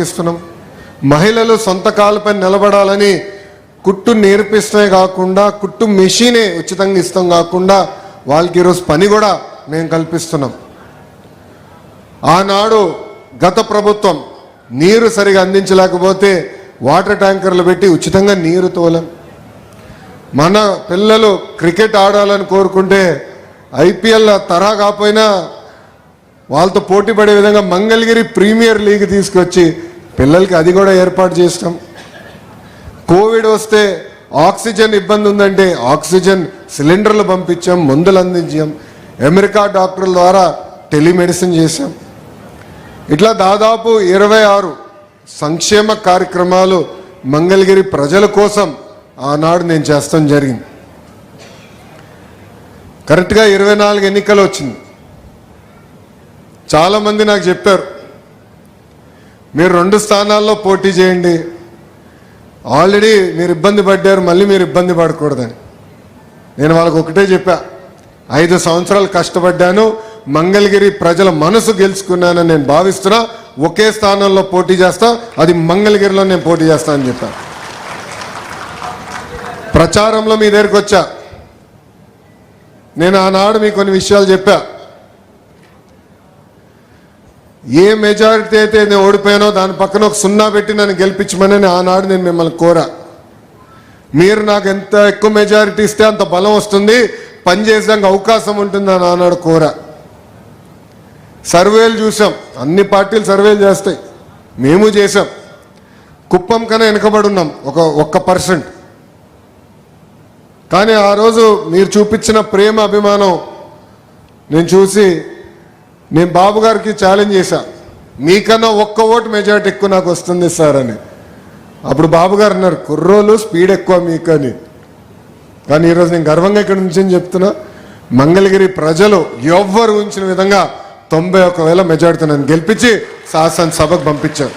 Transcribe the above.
ఇస్తున్నాం మహిళలు సొంత కాలపై నిలబడాలని కుట్టు నేర్పిస్తమే కాకుండా కుట్టు మెషినే ఉచితంగా ఇస్తాం కాకుండా వాళ్ళకి ఈరోజు పని కూడా మేము కల్పిస్తున్నాం. ఆనాడు గత ప్రభుత్వం నీరు సరిగా అందించలేకపోతే వాటర్ ట్యాంకర్లు పెట్టి ఉచితంగా నీరు తోలం. మన పిల్లలు క్రికెట్ ఆడాలని కోరుకుంటే ఐపీఎల్ తరా కాకపోయినా వాళ్ళతో పోటీ పడే విధంగా మంగళగిరి ప్రీమియర్ లీగ్ తీసుకొచ్చి పిల్లలకి అది కూడా ఏర్పాటు చేస్తాం కోవిడ్ వస్తే ఆక్సిజన్ ఇబ్బంది ఉందంటే ఆక్సిజన్ సిలిండర్లు పంపించాం మందులు అందించాం. అమెరికా డాక్టర్ల ద్వారా టెలిమెడిసిన్ చేశాం. ఇట్లా దాదాపు ఇరవై ఆరు సంక్షేమ కార్యక్రమాలు మంగళగిరి ప్రజల కోసం ఆనాడు నేను చేస్తాం జరిగింది. కరెక్ట్గా ఇరవై నాలుగు ఎన్నికలు వచ్చింది. చాలామంది నాకు చెప్పారు మీరు రెండు స్థానాల్లో పోటీ చేయండి. ఆల్రెడీ మీరు ఇబ్బంది పడ్డారు మళ్ళీ మీరు ఇబ్బంది పడకూడదని. నేను వాళ్ళకు ఒకటే చెప్పా ఐదు సంవత్సరాలు కష్టపడ్డాను మంగళగిరి ప్రజల మనసు గెలుచుకున్నానని నేను భావిస్తున్నా ఒకే స్థానంలో పోటీ చేస్తా అది మంగళగిరిలో నేను పోటీ చేస్తా అని చెప్పా. ప్రచారంలో మీ దగ్గరికి వచ్చా. నేను ఆనాడు మీకు కొన్ని విషయాలు చెప్పా. ఏ మెజారిటీ అయితే నేను ఓడిపోయానో దాని పక్కన ఒక సున్నా పెట్టి నన్ను గెలిపించమని ఆనాడు నేను మిమ్మల్ని కోరా. మీరు నాకు ఎంత ఎక్కువ మెజారిటీ ఇస్తే అంత బలం వస్తుంది పనిచేసేందుకు అవకాశం ఉంటుందని ఆనాడు కోరా. సర్వేలు చూసాం అన్ని పార్టీలు సర్వేలు చేస్తాయి మేము చేసాం. కుప్పం కన్నా వెనుకబడి ఉన్నాం ఒక ఒక్క పర్సెంట్. కానీ ఆ రోజు మీరు చూపించిన ప్రేమ అభిమానం నేను చూసి నేను బాబు గారికి ఛాలెంజ్ చేశా. మీకన్నా ఒక్క ఓటు మెజార్టీ ఎక్కువ నాకు వస్తుంది సార్ అని. అప్పుడు బాబు గారు అన్నారు కుర్రోలు స్పీడ్ ఎక్కువ మీకు అని కానీ ఈరోజు నేను గర్వంగా ఇక్కడ నుంచి చెప్తున్నా మంగళగిరి ప్రజలు ఎవ్వరు ఉంచిన విధంగా తొంభై ఒక్క వేల మెజారిటీ నన్ను గెలిపించి శాసనసభకు పంపించారు.